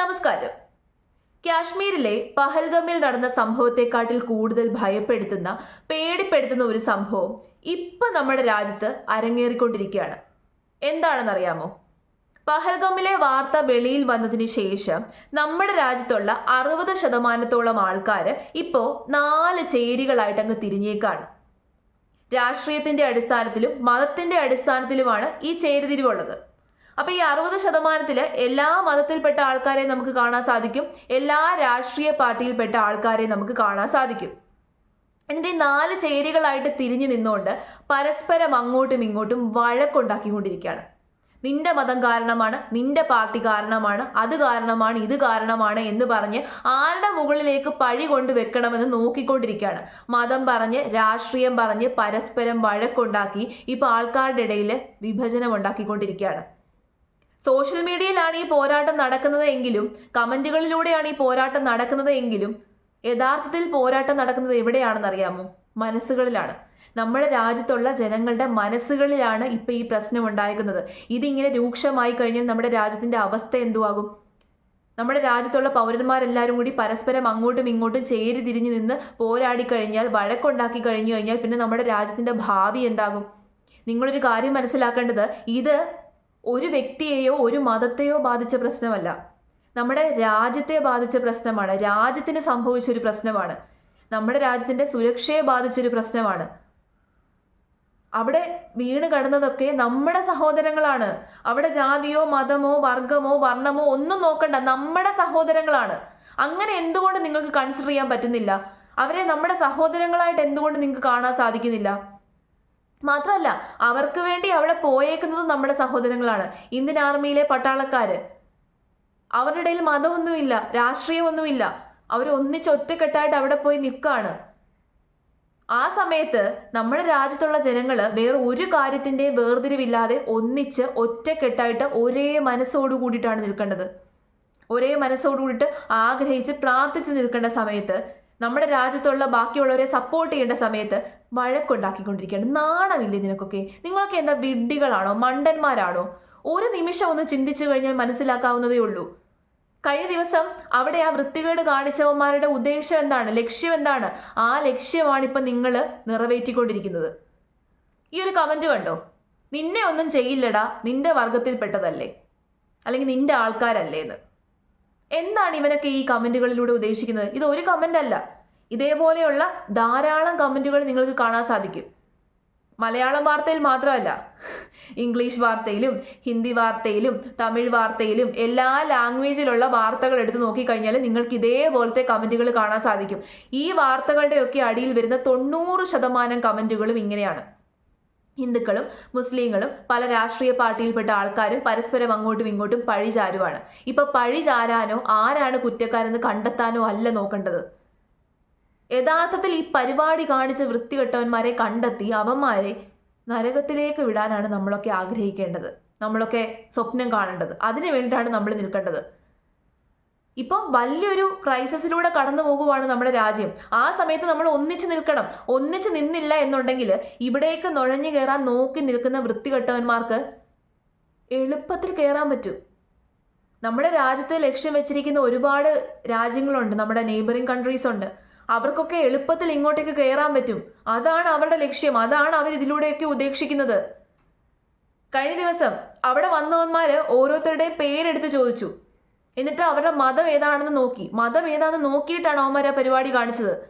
നമസ്കാരം. കാശ്മീരിലെ പഹൽഗമിൽ നടന്ന സംഭവത്തെക്കാട്ടിൽ കൂടുതൽ ഭയപ്പെടുത്തുന്ന പേടിപ്പെടുത്തുന്ന ഒരു സംഭവം ഇപ്പൊ നമ്മുടെ രാജ്യത്ത് അരങ്ങേറിക്കൊണ്ടിരിക്കുകയാണ്. എന്താണെന്നറിയാമോ? പഹൽഗമിലെ വാർത്ത വെളിയിൽ വന്നതിന് ശേഷം നമ്മുടെ രാജ്യത്തുള്ള അറുപത് ശതമാനത്തോളം ആൾക്കാർ ഇപ്പോൾ നാല് ചേരികളായിട്ട് അങ്ങ് തിരിഞ്ഞേക്കാണ്. രാഷ്ട്രീയത്തിന്റെ അടിസ്ഥാനത്തിലും മതത്തിന്റെ അടിസ്ഥാനത്തിലുമാണ് ഈ ചേരിതിരിവുള്ളത്. അപ്പൊ ഈ അറുപത് ശതമാനത്തിൽ എല്ലാ മതത്തിൽപ്പെട്ട ആൾക്കാരെ നമുക്ക് കാണാൻ സാധിക്കും. എല്ലാ രാഷ്ട്രീയ പാർട്ടിയിൽപ്പെട്ട ആൾക്കാരെ നമുക്ക് കാണാൻ സാധിക്കും. എന്നിട്ട് ഈ നാല് ചേരികളായിട്ട് തിരിഞ്ഞു നിന്നുകൊണ്ട് പരസ്പരം അങ്ങോട്ടും ഇങ്ങോട്ടും വഴക്കുണ്ടാക്കിക്കൊണ്ടിരിക്കുകയാണ്. നിന്റെ മതം കാരണമാണ് നിന്റെ പാർട്ടി കാരണമാണ് അത് കാരണമാണ് ഇത് കാരണമാണ് എന്ന് പറഞ്ഞ് ആരുടെ മുകളിലേക്ക് പഴി കൊണ്ട് വെക്കണമെന്ന് നോക്കിക്കൊണ്ടിരിക്കുകയാണ്. മതം പറഞ്ഞ് രാഷ്ട്രീയം പറഞ്ഞ് പരസ്പരം വഴക്കുണ്ടാക്കി ഇപ്പോൾ ആൾക്കാരുടെ ഇടയിൽ വിഭജനം ഉണ്ടാക്കിക്കൊണ്ടിരിക്കുകയാണ്. സോഷ്യൽ മീഡിയയിലാണ് ഈ പോരാട്ടം നടക്കുന്നത് എങ്കിലും കമന്റുകളിലൂടെയാണ് ഈ പോരാട്ടം നടക്കുന്നത് എങ്കിലും യഥാർത്ഥത്തിൽ പോരാട്ടം നടക്കുന്നത് എവിടെയാണെന്നറിയാമോ? മനസ്സുകളിലാണ്. നമ്മുടെ രാജ്യത്തുള്ള ജനങ്ങളുടെ മനസ്സുകളിലാണ് ഇപ്പോൾ ഈ പ്രശ്നം ഉണ്ടായിരിക്കുന്നത്. ഇതിങ്ങനെ രൂക്ഷമായി കഴിഞ്ഞാൽ നമ്മുടെ രാജ്യത്തിന്റെ അവസ്ഥ എന്തുവാകും? നമ്മുടെ രാജ്യത്തുള്ള പൗരന്മാരെല്ലാവരും കൂടി പരസ്പരം അങ്ങോട്ടും ഇങ്ങോട്ടും ചേരി തിരിഞ്ഞു നിന്ന് പോരാടി കഴിഞ്ഞാൽ വഴക്കുണ്ടാക്കി കഴിഞ്ഞു കഴിഞ്ഞാൽ പിന്നെ നമ്മുടെ രാജ്യത്തിന്റെ ഭാവി എന്താകും? നിങ്ങളൊരു കാര്യം മനസ്സിലാക്കേണ്ടത് ഇത് ഒരു വ്യക്തിയെയോ ഒരു മതത്തെയോ ബാധിച്ച പ്രശ്നമല്ല. നമ്മുടെ രാജ്യത്തെ ബാധിച്ച പ്രശ്നമാണ്. രാജ്യത്തിന് സംഭവിച്ചൊരു പ്രശ്നമാണ്. നമ്മുടെ രാജ്യത്തിന്റെ സുരക്ഷയെ ബാധിച്ചൊരു പ്രശ്നമാണ്. അവിടെ വീണ് കടന്നതൊക്കെ നമ്മുടെ സഹോദരങ്ങളാണ്. അവിടെ ജാതിയോ മതമോ വർഗമോ വർണമോ ഒന്നും നോക്കണ്ട. നമ്മുടെ സഹോദരങ്ങളാണ്. അങ്ങനെ എന്തുകൊണ്ട് നിങ്ങൾക്ക് കൺസിഡർ ചെയ്യാൻ പറ്റുന്നില്ല? അവരെ നമ്മുടെ സഹോദരങ്ങളായിട്ട് എന്തുകൊണ്ട് നിങ്ങൾക്ക് കാണാൻ സാധിക്കുന്നില്ല? മാത്രമല്ല അവർക്ക് വേണ്ടി അവിടെ പോയേക്കുന്നത് നമ്മുടെ സഹോദരങ്ങളാണ്. ഇന്ത്യൻ ആർമിയിലെ പട്ടാളക്കാര്. അവരുടെ ഇടയിൽ മതമൊന്നുമില്ല രാഷ്ട്രീയമൊന്നുമില്ല. അവർ ഒന്നിച്ച് ഒറ്റക്കെട്ടായിട്ട് അവിടെ പോയി നിൽക്കുകയാണ് ആ സമയത്ത് നമ്മുടെ രാജ്യത്തുള്ള ജനങ്ങൾ വേറെ ഒരു കാര്യത്തിന്റെയും വേർതിരിവില്ലാതെ ഒന്നിച്ച് ഒറ്റക്കെട്ടായിട്ട് ഒരേ മനസ്സോടു കൂടിയിട്ടാണ് നിൽക്കേണ്ടത്. ഒരേ മനസ്സോടു കൂടിയിട്ട് ആഗ്രഹിച്ച് പ്രാർത്ഥിച്ച് നിൽക്കേണ്ട സമയത്ത് നമ്മുടെ രാജ്യത്തുള്ള ബാക്കിയുള്ളവരെ സപ്പോർട്ട് ചെയ്യേണ്ട സമയത്ത് വഴക്കുണ്ടാക്കിക്കൊണ്ടിരിക്കുകയാണ് നാണമില്ലേ നിനക്കൊക്കെ? നിങ്ങളൊക്കെ എന്താ വിഡ്ഢികളാണോ? മണ്ടന്മാരാണോ? ഒരു നിമിഷം ഒന്ന് ചിന്തിച്ചു കഴിഞ്ഞാൽ മനസ്സിലാക്കാവുന്നതേ ഉള്ളൂ. കഴിഞ്ഞ ദിവസം അവിടെ ആ വൃത്തികേട് കാണിച്ചവന്മാരുടെ ഉദ്ദേശം എന്താണ്? ലക്ഷ്യം എന്താണ്? ആ ലക്ഷ്യമാണ് ഇപ്പം നിങ്ങൾ നിറവേറ്റിക്കൊണ്ടിരിക്കുന്നത്. ഈ ഒരു കമന്റ് കണ്ടോ? നിന്നെ ഒന്നും ചെയ്യില്ലടാ. നിന്റെ വർഗത്തിൽപ്പെട്ടതല്ലേ? അല്ലെങ്കിൽ നിന്റെ ആൾക്കാരല്ലേ എന്ന് എന്താണ് ഇവനൊക്കെ ഈ കമന്റുകളിലൂടെ ഉദ്ദേശിക്കുന്നത്? ഇത് ഒരു കമന്റ് അല്ല. ഇതേപോലെയുള്ള ധാരാളം കമന്റുകൾ നിങ്ങൾക്ക് കാണാൻ സാധിക്കും. മലയാളം വാർത്തയിൽ മാത്രമല്ല ഇംഗ്ലീഷ് വാർത്തയിലും ഹിന്ദി വാർത്തയിലും തമിഴ് വാർത്തയിലും എല്ലാ ലാംഗ്വേജിലുള്ള വാർത്തകൾ എടുത്ത് നോക്കിക്കഴിഞ്ഞാൽ നിങ്ങൾക്ക് ഇതേപോലത്തെ കമന്റുകൾ കാണാൻ സാധിക്കും. ഈ വാർത്തകളുടെയൊക്കെ അടിയിൽ വരുന്ന തൊണ്ണൂറ് ശതമാനം കമന്റുകളും ഇങ്ങനെയാണ്. ഹിന്ദുക്കളും മുസ്ലിങ്ങളും പല രാഷ്ട്രീയ പാർട്ടിയിൽപ്പെട്ട ആൾക്കാരും പരസ്പരം അങ്ങോട്ടും ഇങ്ങോട്ടും പഴി ചാരുവാണ് ഇപ്പൊ പഴി ചാരാനോ ആരാണ് കുറ്റക്കാരെന്ന് കണ്ടെത്താനോ അല്ല നോക്കേണ്ടത്. യഥാർത്ഥത്തിൽ ഈ പരിപാടി കാണിച്ച വൃത്തികെട്ടവന്മാരെ കണ്ടെത്തി അവന്മാരെ നരകത്തിലേക്ക് വിടാനാണ് നമ്മളൊക്കെ ആഗ്രഹിക്കേണ്ടത്. നമ്മളൊക്കെ സ്വപ്നം കാണേണ്ടത്. അതിനു വേണ്ടിയിട്ടാണ് നമ്മൾ നിൽക്കേണ്ടത്. ഇപ്പം വലിയൊരു ക്രൈസിസിലൂടെ കടന്നു പോകുവാണ് നമ്മുടെ രാജ്യം. ആ സമയത്ത് നമ്മൾ ഒന്നിച്ച് നിൽക്കണം. ഒന്നിച്ച് നിന്നില്ല എന്നുണ്ടെങ്കിൽ ഇവിടേക്ക് നുഴഞ്ഞു കയറാൻ നോക്കി നിൽക്കുന്ന വൃത്തികെട്ടവന്മാർക്ക് എളുപ്പത്തിൽ കയറാൻ പറ്റും. നമ്മുടെ രാജ്യത്തെ ലക്ഷ്യം വെച്ചിരിക്കുന്ന ഒരുപാട് രാജ്യങ്ങളുണ്ട്. നമ്മുടെ നെയ്ബറിങ് കൺട്രീസ് ഉണ്ട്. അവർക്കൊക്കെ എളുപ്പത്തിൽ ഇങ്ങോട്ടേക്ക് കയറാൻ പറ്റും. അതാണ് അവരുടെ ലക്ഷ്യം. അതാണ് അവർ ഇതിലൂടെയൊക്കെ ഉദ്ദേശിക്കുന്നത്. കഴിഞ്ഞ ദിവസം അവിടെ വന്നവന്മാര് ഓരോരുത്തരുടെയും പേരെടുത്ത് ചോദിച്ചു. എന്നിട്ട് അവരുടെ മതം ഏതാണെന്ന് നോക്കി. മതം ഏതാണെന്ന് നോക്കിയിട്ടാണ് അവന്മാർ ആ പരിപാടി കാണിച്ചത്.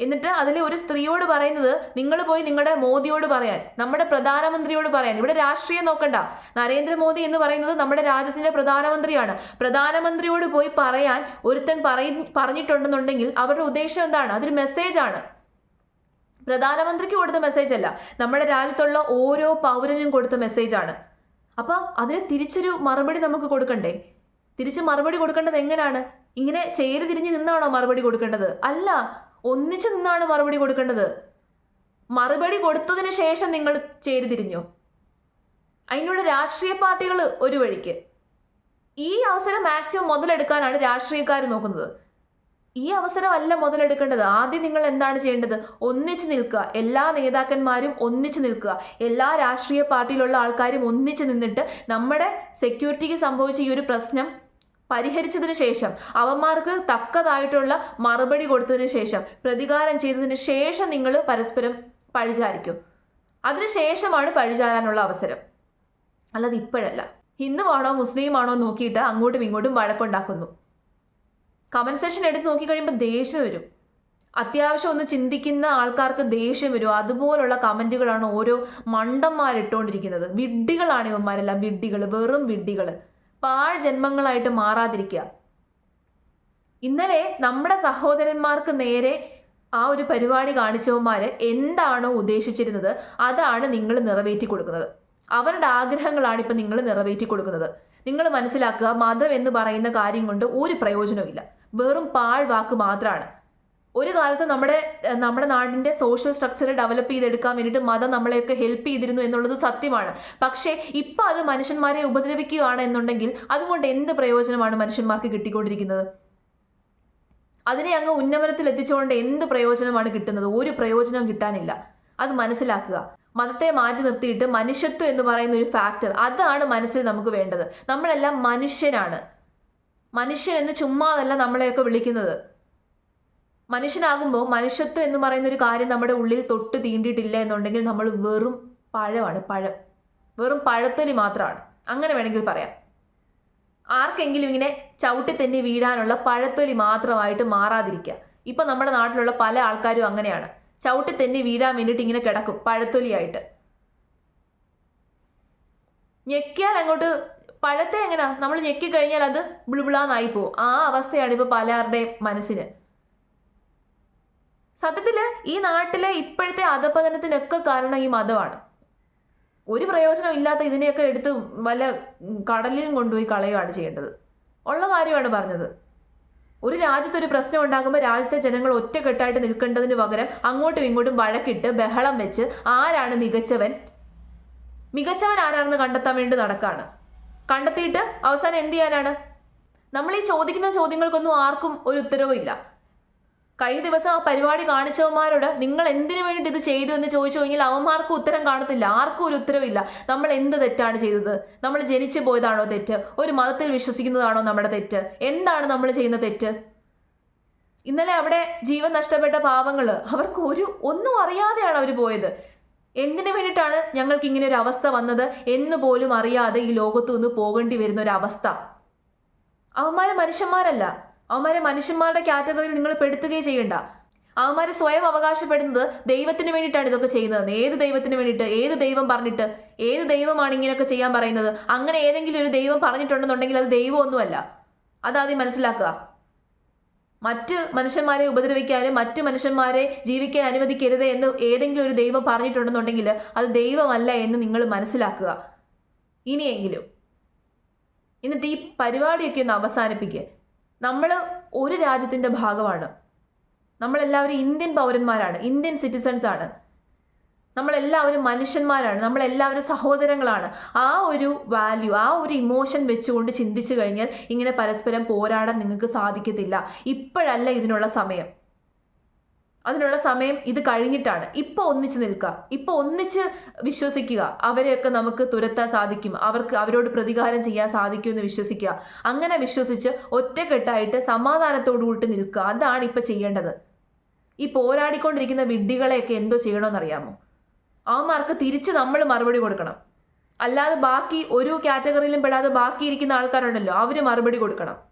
എന്നിട്ട് അതിലെ ഒരു സ്ത്രീയോട് പറയുന്നത് നിങ്ങൾ പോയി നിങ്ങളുടെ മോദിയോട് പറയാൻ നമ്മുടെ പ്രധാനമന്ത്രിയോട് പറയാൻ. ഇവിടെ രാഷ്ട്രീയം നോക്കണ്ട. നരേന്ദ്രമോദി എന്ന് പറയുന്നത് നമ്മുടെ രാജ്യത്തിന്റെ പ്രധാനമന്ത്രിയാണ്. പ്രധാനമന്ത്രിയോട് പോയി പറയാൻ ഒരുത്തൻ പറയ പറഞ്ഞിട്ടുണ്ടെന്നുണ്ടെങ്കിൽ അവരുടെ ഉദ്ദേശം എന്താണ്? അതൊരു മെസ്സേജ് ആണ്. പ്രധാനമന്ത്രിക്ക് കൊടുത്ത മെസ്സേജ് അല്ല. നമ്മുടെ രാജ്യത്തുള്ള ഓരോ പൗരനും കൊടുത്ത മെസ്സേജ് ആണ്. അപ്പൊ അതിന് തിരിച്ചൊരു മറുപടി നമുക്ക് കൊടുക്കണ്ടേ? തിരിച്ച് മറുപടി കൊടുക്കേണ്ടത് എങ്ങനെയാണ് ഇങ്ങനെ ചേരി തിരിഞ്ഞ് നിന്നാണോ മറുപടി കൊടുക്കേണ്ടത്? അല്ല. ഒന്നിച്ച് നിന്നാണ് മറുപടി കൊടുക്കേണ്ടത്. മറുപടി കൊടുത്തതിന് ശേഷം നിങ്ങൾ ചേരിതിരിഞ്ഞോ? അതിനുള്ള രാഷ്ട്രീയ പാർട്ടികൾ ഒരു വഴിക്ക്. ഈ അവസരം മാക്സിമം മുതലെടുക്കാനാണ് രാഷ്ട്രീയക്കാർ നോക്കുന്നത്. ഈ അവസരമല്ല മുതലെടുക്കേണ്ടത്. ആദ്യം നിങ്ങൾ എന്താണ് ചെയ്യേണ്ടത്? ഒന്നിച്ച് നിൽക്കുക. എല്ലാ നേതാക്കന്മാരും ഒന്നിച്ച് നിൽക്കുക. എല്ലാ രാഷ്ട്രീയ പാർട്ടിയിലുള്ള ആൾക്കാരും ഒന്നിച്ച് നിന്നിട്ട് നമ്മുടെ സെക്യൂരിറ്റിക്ക് സംഭവിച്ച ഈ ഒരു പ്രശ്നം പരിഹരിച്ചതിന് ശേഷം അവന്മാർക്ക് തക്കതായിട്ടുള്ള മറുപടി കൊടുത്തതിന് ശേഷം പ്രതികാരം ചെയ്തതിന് ശേഷം നിങ്ങൾ പരസ്പരം പഴിചാരിക്കും. അതിനുശേഷമാണ് പഴിചാരാനുള്ള അവസരം. അല്ലാതെ ഇപ്പോഴല്ല. ഹിന്ദുവാണോ മുസ്ലിമാണോ നോക്കിയിട്ട് അങ്ങോട്ടും ഇങ്ങോട്ടും വഴക്കുണ്ടാക്കുന്നു. കമന്റ് സെഷൻ എടുത്ത് നോക്കിക്കഴിയുമ്പോൾ ദേഷ്യം വരും. അത്യാവശ്യം ഒന്ന് ചിന്തിക്കുന്ന ആൾക്കാർക്ക് ദേഷ്യം വരും. അതുപോലുള്ള കമന്റുകളാണ് ഓരോ മണ്ടന്മാരിട്ടുകൊണ്ടിരിക്കുന്നത് വിഡ്ഢികളാണ് ഇവന്മാരെല്ലാം. വിഡ്ഢികൾ വെറും വിഡ്ഢികൾ പാഴ് ജന്മങ്ങളായിട്ട് മാറാതിരിക്കുക. ഇന്നലെ നമ്മുടെ സഹോദരന്മാർക്ക് നേരെ ആ ഒരു പരിപാടി കാണിച്ചവന്മാര് എന്താണോ ഉദ്ദേശിച്ചിരുന്നത് അതാണ് നിങ്ങൾ നിറവേറ്റി കൊടുക്കുന്നത്. അവരുടെ ആഗ്രഹങ്ങളാണ് ഇപ്പം നിങ്ങൾ നിറവേറ്റി കൊടുക്കുന്നത്. നിങ്ങൾ മനസ്സിലാക്കുക മതം എന്ന് പറയുന്ന കാര്യം കൊണ്ട് ഒരു പ്രയോജനവും വെറും പാഴ് വാക്ക് മാത്രമാണ് ഒരു കാലത്ത് നമ്മുടെ നമ്മുടെ നാടിന്റെ സോഷ്യൽ സ്ട്രക്ചർ ഡെവലപ്പ് ചെയ്തെടുക്കാൻ വേണ്ടിയിട്ട് മതം നമ്മളെയൊക്കെ ഹെൽപ്പ് ചെയ്തിരുന്നു എന്നുള്ളത് സത്യമാണ്. പക്ഷേ ഇപ്പൊ അത് മനുഷ്യന്മാരെ ഉപദ്രവിക്കുകയാണ് എന്നുണ്ടെങ്കിൽ അതുകൊണ്ട് എന്ത് പ്രയോജനമാണ് മനുഷ്യന്മാർക്ക് കിട്ടിക്കൊണ്ടിരിക്കുന്നത്? അതിനെ അങ്ങ് ഉന്നമനത്തിൽ എത്തിച്ചുകൊണ്ട് എന്ത് പ്രയോജനമാണ് കിട്ടുന്നത്? ഒരു പ്രയോജനവും കിട്ടാനില്ല. അത് മനസ്സിലാക്കുക. മതത്തെ മാറ്റി നിർത്തിയിട്ട് മനുഷ്യത്വം എന്ന് പറയുന്ന ഒരു ഫാക്ടർ അതാണ് മനസ്സിൽ നമുക്ക് വേണ്ടത്. നമ്മളെല്ലാം മനുഷ്യനാണ് മനുഷ്യൻ എന്ന് ചുമ്മാതല്ല നമ്മളെയൊക്കെ വിളിക്കുന്നത്. മനുഷ്യനാകുമ്പോൾ മനുഷ്യത്വം എന്ന് പറയുന്ന ഒരു കാര്യം നമ്മുടെ ഉള്ളിൽ തൊട്ട് തീണ്ടിയിട്ടില്ല എന്നുണ്ടെങ്കിൽ നമ്മൾ വെറും പഴമാണ് പഴം. വെറും പഴത്തൊലി മാത്രമാണ്. അങ്ങനെ വേണമെങ്കിൽ പറയാം. ആർക്കെങ്കിലും ഇങ്ങനെ ചവിട്ടി തന്നെ വീഴാനുള്ള പഴത്തൊലി മാത്രമായിട്ട് മാറാതിരിക്കുക. ഇപ്പം നമ്മുടെ നാട്ടിലുള്ള പല ആൾക്കാരും അങ്ങനെയാണ്. ചവിട്ടി തന്നെ വീഴാൻ വേണ്ടിയിട്ട് ഇങ്ങനെ കിടക്കും പഴത്തൊലിയായിട്ട്. ഞെക്കിയാൽ അങ്ങോട്ട് പഴത്തെ എങ്ങനെയാ നമ്മൾ ഞെക്കി കഴിഞ്ഞാൽ അത് ബിളുബിളാന്നായി പോകും ആ അവസ്ഥയാണ് ഇപ്പോൾ പലരുടെയും മനസ്സിന്. സത്യത്തിൽ ഈ നാട്ടിലെ ഇപ്പോഴത്തെ അധപതനത്തിനൊക്കെ കാരണം ഈ മതമാണ്. ഒരു പ്രയോജനം ഇല്ലാത്ത ഇതിനെയൊക്കെ എടുത്ത് വല്ല കടലിലും കൊണ്ടുപോയി കളയുകയാണ് ചെയ്യേണ്ടത്. ഉള്ള കാര്യമാണ് പറഞ്ഞത്. ഒരു രാജ്യത്ത് ഒരു പ്രശ്നം ഉണ്ടാകുമ്പോൾ രാജ്യത്തെ ജനങ്ങൾ ഒറ്റക്കെട്ടായിട്ട് നിൽക്കേണ്ടതിന് പകരം അങ്ങോട്ടും ഇങ്ങോട്ടും വഴക്കിട്ട് ബഹളം വെച്ച് ആരാണ് മികച്ചവൻ? മികച്ചവൻ ആരാണെന്ന് കണ്ടെത്താൻ വേണ്ടി നടക്കാണ്. കണ്ടെത്തിയിട്ട് അവസാനം എന്ത് ചെയ്യാനാണ്? നമ്മൾ ഈ ചോദിക്കുന്ന ചോദ്യങ്ങൾക്കൊന്നും ആർക്കും ഒരു ഉത്തരവും ഇല്ല. കഴിഞ്ഞ ദിവസം ആ പരിപാടി കാണിച്ചവന്മാരോട് നിങ്ങൾ എന്തിനു വേണ്ടിയിട്ട് ഇത് ചെയ്തു എന്ന് ചോദിച്ചു കഴിഞ്ഞാൽ അവന്മാർക്കും ഉത്തരം കാണത്തില്ല. ആർക്കും ഒരു ഉത്തരവില്ല നമ്മൾ എന്ത് തെറ്റാണ് ചെയ്തത്? നമ്മൾ ജനിച്ചു പോയതാണോ തെറ്റ്? ഒരു മതത്തിൽ വിശ്വസിക്കുന്നതാണോ നമ്മുടെ തെറ്റ്? എന്താണ് നമ്മൾ ചെയ്യുന്ന തെറ്റ്? ഇന്നലെ അവിടെ ജീവൻ നഷ്ടപ്പെട്ട പാവങ്ങൾ അവർക്ക് ഒരു ഒന്നും അറിയാതെയാണ് അവർ പോയത്. എന്തിനു വേണ്ടിയിട്ടാണ് ഞങ്ങൾക്ക് ഇങ്ങനെ ഒരു അവസ്ഥ വന്നത്? എന്ന് പോലും അറിയാതെ ഈ ലോകത്തു നിന്ന് പോകേണ്ടി വരുന്ന ഒരു അവസ്ഥ. അവന്മാര് മനുഷ്യന്മാരല്ല. അവന്മാരെ മനുഷ്യന്മാരുടെ കാറ്റഗറിയിൽ നിങ്ങൾ പെടുത്തുകയും ചെയ്യണ്ട. അവന്മാരെ സ്വയം അവകാശപ്പെടുന്നത് ദൈവത്തിന് വേണ്ടിയിട്ടാണ് ഇതൊക്കെ ചെയ്യുന്നത്. ഏത് ദൈവത്തിന് വേണ്ടിയിട്ട് ഏത് ദൈവം പറഞ്ഞിട്ട് ഏത് ദൈവമാണ് ഇങ്ങനെയൊക്കെ ചെയ്യാൻ പറയുന്നത്? അങ്ങനെ ഏതെങ്കിലും ഒരു ദൈവം പറഞ്ഞിട്ടുണ്ടെന്നുണ്ടെങ്കിൽ അത് ദൈവമൊന്നുമല്ല. അതാദ്യം മനസ്സിലാക്കുക. മറ്റ് മനുഷ്യന്മാരെ ഉപദ്രവിക്കാനും മറ്റ് മനുഷ്യന്മാരെ ജീവിക്കാൻ അനുവദിക്കരുത് എന്ന് ഏതെങ്കിലും ഒരു ദൈവം പറഞ്ഞിട്ടുണ്ടെന്നുണ്ടെങ്കിൽ അത് ദൈവമല്ല എന്ന് നിങ്ങൾ മനസ്സിലാക്കുക. ഇനിയെങ്കിലും. എന്നിട്ട് ഈ പരിപാടിയൊക്കെ ഒന്ന് അവസാനിപ്പിക്കുക നമ്മൾ ഒരു രാജ്യത്തിന്റെ ഭാഗമാണ്. നമ്മളെല്ലാവരും ഇന്ത്യൻ പൗരന്മാരാണ് ഇന്ത്യൻ സിറ്റിസൺസ് ആണ്. നമ്മളെല്ലാവരും മനുഷ്യന്മാരാണ് നമ്മളെല്ലാവരും സഹോദരങ്ങളാണ്. ആ ഒരു വാല്യൂ ആ ഒരു ഇമോഷൻ വെച്ചുകൊണ്ട് ചിന്തിച്ചു കഴിഞ്ഞാൽ ഇങ്ങനെ പരസ്പരം പോരാടാൻ നിങ്ങൾക്ക് സാധിക്കത്തില്ല. ഇപ്പോഴല്ല ഇതിനുള്ള സമയം. അതിനുള്ള സമയം ഇത് കഴിഞ്ഞിട്ടാണ്. ഇപ്പോൾ ഒന്നിച്ച് നിൽക്കുക. ഇപ്പോൾ ഒന്നിച്ച് വിശ്വസിക്കുക. അവരെയൊക്കെ നമുക്ക് തുരത്താൻ സാധിക്കും. അവർക്ക് അവരോട് പ്രതികാരം ചെയ്യാൻ സാധിക്കും എന്ന് വിശ്വസിക്കുക. അങ്ങനെ വിശ്വസിച്ച് ഒറ്റക്കെട്ടായിട്ട് സമാധാനത്തോടു കൂട്ടി നിൽക്കുക. അതാണ് ഇപ്പൊ ചെയ്യേണ്ടത്. ഈ പോരാടിക്കൊണ്ടിരിക്കുന്ന വിഡ്ഢികളെയൊക്കെ എന്തോ ചെയ്യണമെന്നറിയാമോ അവന്മാർക്ക് തിരിച്ച് നമ്മൾ മറുപടി കൊടുക്കണം. അല്ലാതെ ബാക്കി ഒരു കാറ്റഗറിയിലും പെടാതെ ബാക്കി ഇരിക്കുന്ന ആൾക്കാരുണ്ടല്ലോ അവർ മറുപടി കൊടുക്കണം.